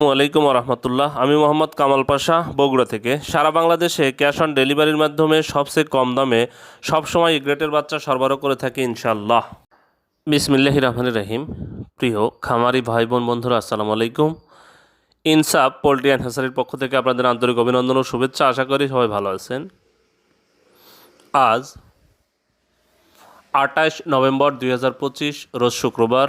আলাইকুম রহমতুল্লাহ। আমি মোহাম্মদ কামাল পাশা, বগুড়া থেকে। সারা বাংলাদেশে ক্যাশ অন ডেলিভারির মাধ্যমে সবচেয়ে কম দামে সবসময় গ্রেটের বাচ্চা সরবরাহ করে থাকি ইনশাল্লাহ বিসমিল্লাহ রহমান রহিম। প্রিয় খামারি ভাই বোন বন্ধুরা, আসসালামু আলাইকুম। ইনসাফ পোলট্রি অ্যান্ড হ্যাসারির পক্ষ থেকে আপনাদের আন্তরিক অভিনন্দন ও শুভেচ্ছা। আশা করি সবাই ভালো আছেন। আজ আঠাশ নভেম্বর দুই হাজার পঁচিশ, রোজ শুক্রবার।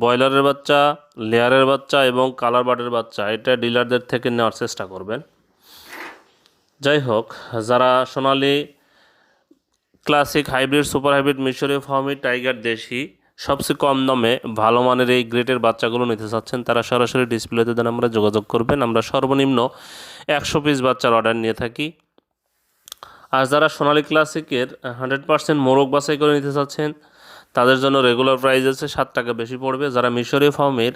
ব্রয়লারের বাচ্চা, লেয়ারের বাচ্চা এবং কালার বার্ডের বাচ্চা, এটা ডিলারদের থেকে নেওয়ার চেষ্টা করবেন। যাই হোক, যারা Sonali classic hybrid, super hybrid, মিশরীয় ফার্মি, টাইগার দেশি, সবচেয়ে কম দামে ভালো মানের এই গ্রেটের বাচ্চাগুলো নিতে চাচ্ছেন, তারা সরাসরি ডিসপ্লেতে দেন আমরা যোগাযোগ করবেন। আমরা সর্বনিম্ন একশো পিস বাচ্চার অর্ডার নিয়ে থাকি। আর যারা সোনালি ক্লাসিকের হান্ড্রেড পার্সেন্ট মোরগ বাছাই করে নিতে চাচ্ছেন তাদের জন্য রেগুলার প্রাইস আছে, সাত টাকা বেশি পড়বে। যারা মিশরীয় ফার্মের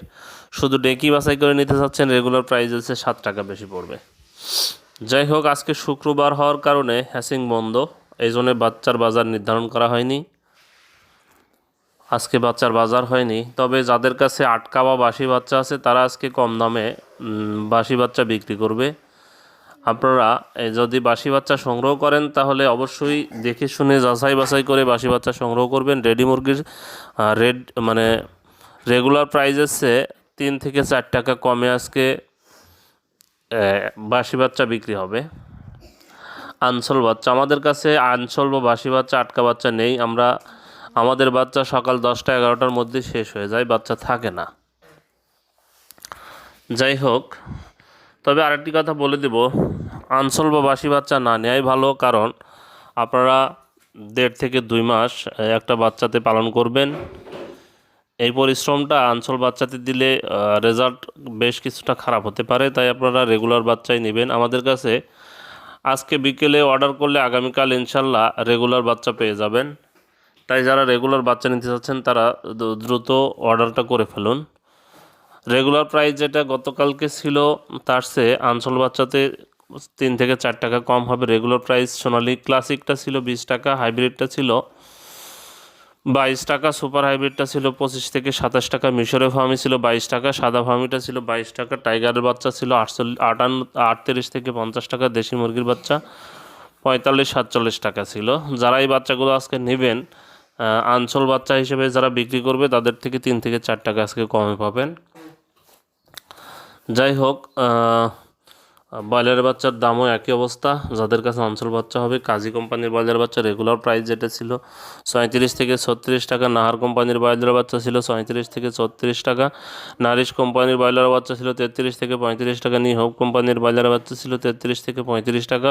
শুধু ডেকি বাছাই করে নিতে চাচ্ছেন রেগুলার প্রাইস আছে, সাত টাকা বেশি পড়বে। যাই হোক, আজকে শুক্রবার হওয়ার কারণে হ্যাসিং বন্ধ। এই জন্য বাচ্চার বাজার নির্ধারণ করা হয়নি। আজকে বাচ্চার বাজার হয়নি। তবে যাদের কাছে আটকা বা বাসি বাচ্চা আছে, তারা আজকে কম দামে বাসি বাচ্চা বিক্রি করবে। আপনারা যদি বাসি বাচ্চা সংগ্রহ করেন, তাহলে অবশ্যই দেখে শুনে যাচাই বাছাই করে বাসি বাচ্চা সংগ্রহ করবেন। রেডি মুরগির রেড মানে রেগুলার প্রাইজের চেয়ে তিন থেকে চার টাকা কমে আজকে বাসি বাচ্চা বিক্রি হবে। আনসল বাচ্চা, আমাদের কাছে আনসল বা বাসি বাচ্চা, আটকা বাচ্চা নেই। আমরা, আমাদের বাচ্চা সকাল দশটা এগারোটার মধ্যে শেষ হয়ে যায়, বাচ্চা থাকে না। যাই হোক তবে আরেকটি কথা বলে দেব, আনসল বা বাসি বাচ্চা না নেওয়াই ভালো, কারণ আপনারা দেড় থেকে দুই মাস একটা বাচ্চাতে পালন করবেন। এই পরিশ্রমটা আঞ্চল বাচ্চাতে দিলে রেজাল্ট বেশ কিছুটা খারাপ হতে পারে, তাই আপনারা রেগুলার বাচ্চাই নেবেন। আমাদের কাছে আজকে বিকেলে অর্ডার করলে আগামীকাল ইনশাল্লাহ রেগুলার বাচ্চা পেয়ে যাবেন। তাই যারা রেগুলার বাচ্চা নিতে চাচ্ছেন, তারা দ্রুত অর্ডারটা করে ফেলুন। রেগুলার প্রাইস যেটা গতকালকে ছিল, তার চেয়ে আঞ্চল বাচ্চাতে তিন থেকে চার টাকা কম হবে। রেগুলার প্রাইস সোনালি ক্লাসিকটা ছিল বিশ টাকা, হাইব্রিডটা ছিল বাইশ টাকা, সুপার হাইব্রিডটা ছিল পঁচিশ থেকে সাতাশ টাকা মিশরের ফার্মি ছিল বাইশ টাকা, সাদা ফার্মিটা ছিল বাইশ টাকা, টাইগারের বাচ্চা ছিল আটচল্লিশ, আটান্ন, আটত্রিশ থেকে পঞ্চাশ টাকা, দেশি মুরগির বাচ্চা পঁয়তাল্লিশ, সাতচল্লিশ টাকা ছিল। যারা এই বাচ্চাগুলো আজকে নেবেন আঞ্চল বাচ্চা হিসেবে যারা বিক্রি করবে, তাদের থেকে তিন থেকে চার টাকা আজকে কমে পাবেন। যাই হোক ব্রয়লারের বাচ্চার দামও একই অবস্থা। যাদের কাছে অঞ্চল বাচ্চা হবে, কাজী কোম্পানির ব্রয়লার বাচ্চা রেগুলার প্রাইস যেটা ছিল পঁয়ত্রিশ থেকে ছত্রিশ টাকা, নাহার কোম্পানির ব্রয়লার বাচ্চা ছিল পঁয়ত্রিশ থেকে ছত্রিশ টাকা, নারিশ কোম্পানির ব্রয়লার বাচ্চা ছিল তেত্রিশ থেকে পঁয়ত্রিশ টাকা নি হোপ কোম্পানির ব্রয়লার বাচ্চা ছিল তেত্রিশ থেকে পঁয়ত্রিশ টাকা,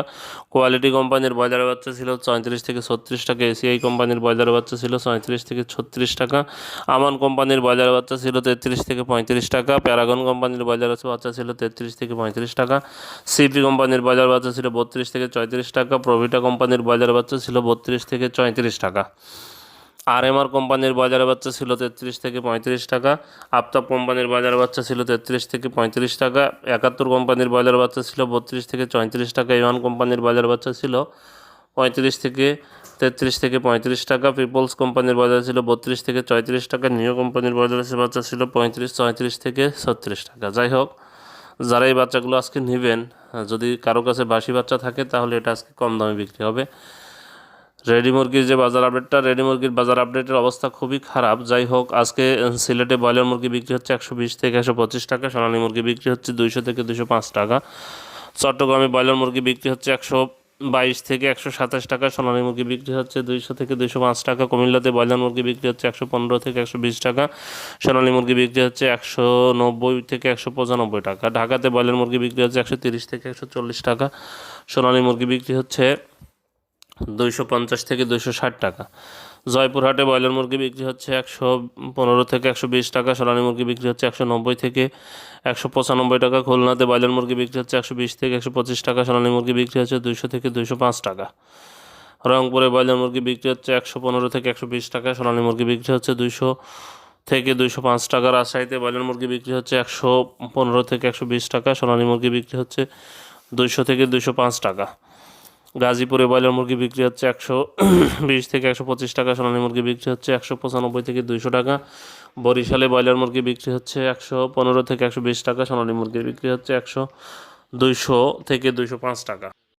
কোয়ালিটি কোম্পানির ব্রয়লার বাচ্চা ছিল চৌত্রিশ থেকে ছত্রিশ টাকা এসিআই কোম্পানির ব্রয়লার বাচ্চা ছিল পঁয়ত্রিশ থেকে ছত্রিশ টাকা, আমান কোম্পানির ব্রয়লার বাচ্চা ছিল তেত্রিশ থেকে পঁয়ত্রিশ টাকা, প্যারাগন কোম্পানির ব্রয়লার বাচ্চা ছিল তেত্রিশ থেকে পঁয়ত্রিশ টাকা সিপি কোম্পানির ব্রয়লার বাচ্চা ছিল বত্রিশ থেকে চৌত্রিশ টাকা প্রভিটা কোম্পানির ব্রয়লার বাচ্চা ছিল বত্রিশ থেকে চৌত্রিশ টাকা। আর এম আর কোম্পানির বাজার বাচ্চা ছিল তেত্রিশ থেকে পঁয়ত্রিশ টাকা আফতাব কোম্পানির বাজার বাচ্চা ছিল তেত্রিশ থেকে পঁয়ত্রিশ টাকা, একাত্তর কোম্পানির বাজার বাচ্চা ছিল বত্রিশ থেকে চৌত্রিশ টাকা ইওয়ান কোম্পানির বাজার বাচ্চা ছিল পঁয়ত্রিশ থেকে তেত্রিশ থেকে পঁয়ত্রিশ টাকা পিপলস কোম্পানির বাজার ছিল বত্রিশ থেকে চৌত্রিশ টাকা নিউ কোম্পানির বাজার বাচ্চা ছিল পঁয়ত্রিশ, চৌত্রিশ থেকে ছত্রিশ টাকা। যাই হোক যারা এই বাচ্চাগুলো আজকে নেবেন, যদি কারও কাছে বাসি বাচ্চা থাকে, তাহলে এটা আজকে কম দামে বিক্রি হবে। রেডি মুরগির যে বাজার আপডেটটা, রেডি মুরগির বাজার আপডেটের অবস্থা খুবই খারাপ। যাই হোক, আজকে সিলেটে ব্রয়লার মুরগি বিক্রি হচ্ছে একশো বিশ থেকে একশো পঁচিশ টাকা, সোনালী মুরগি বিক্রি হচ্ছে দুইশো থেকে দুশো পাঁচ টাকা। চট্টগ্রামে ব্রয়লার মুরগি বিক্রি হচ্ছে একশো বাইশ থেকে একশো সাতাশ টাকা সোনালী মুরগি বিক্রি হচ্ছে, দুইশো থেকে দুইশো পাঁচ টাকা। কুমিল্লাতে ব্রয়লার মুরগি বিক্রি হচ্ছে একশো পনেরো থেকে একশো বিশ টাকা, সোনালী মুরগি বিক্রি হচ্ছে একশো নব্বই থেকে একশো পঁচানব্বই টাকা। ঢাকাতে ব্রয়লার মুরগি বিক্রি হচ্ছে একশো তিরিশ থেকে একশো চল্লিশ টাকা, সোনালী মুরগি বিক্রি হচ্ছে দুইশো পঞ্চাশ থেকে দুইশো ষাট টাকা। জয়পুরহাটে ব্রয়লার মুরগি বিক্রি হচ্ছে একশো পনেরো থেকে একশো বিশ টাকা সোনালী মুরগি বিক্রি হচ্ছে একশো নব্বই থেকে একশো পঁচানব্বই টাকা, খুলনাতে ব্রয়লার মুরগি বিক্রি হচ্ছে একশো বিশ থেকে একশো পঁচিশ টাকা সোনালী মুরগি বিক্রি হচ্ছে দুইশো থেকে দুইশো পাঁচ টাকা। রংপুরে ব্রয়লার মুরগি বিক্রি হচ্ছে একশো পনেরো থেকে একশো বিশ টাকা সোনালী মুরগি বিক্রি হচ্ছে দুইশো থেকে দুইশো পাঁচ টাকা, রাজশাহীতে ব্রয়লার মুরগি বিক্রি হচ্ছে একশো পনেরো থেকে একশো বিশ টাকা সোনালী মুরগি বিক্রি হচ্ছে দুইশো থেকে দুইশো পাঁচ টাকা। গাজীপুরে ব্রয়লার মুরগি বিক্রি হচ্ছে একশো বিশ থেকে একশো পঁচিশ টাকা, সোনালী মুরগি বিক্রি হচ্ছে একশো পঁচানব্বই থেকে দুইশো টাকা। বরিশালে ব্রয়লার মুরগি বিক্রি হচ্ছে একশো পনেরো থেকে একশো বিশ টাকা, সোনালী মুরগি বিক্রি হচ্ছে একশো দুইশো থেকে দুইশো পাঁচ টাকা।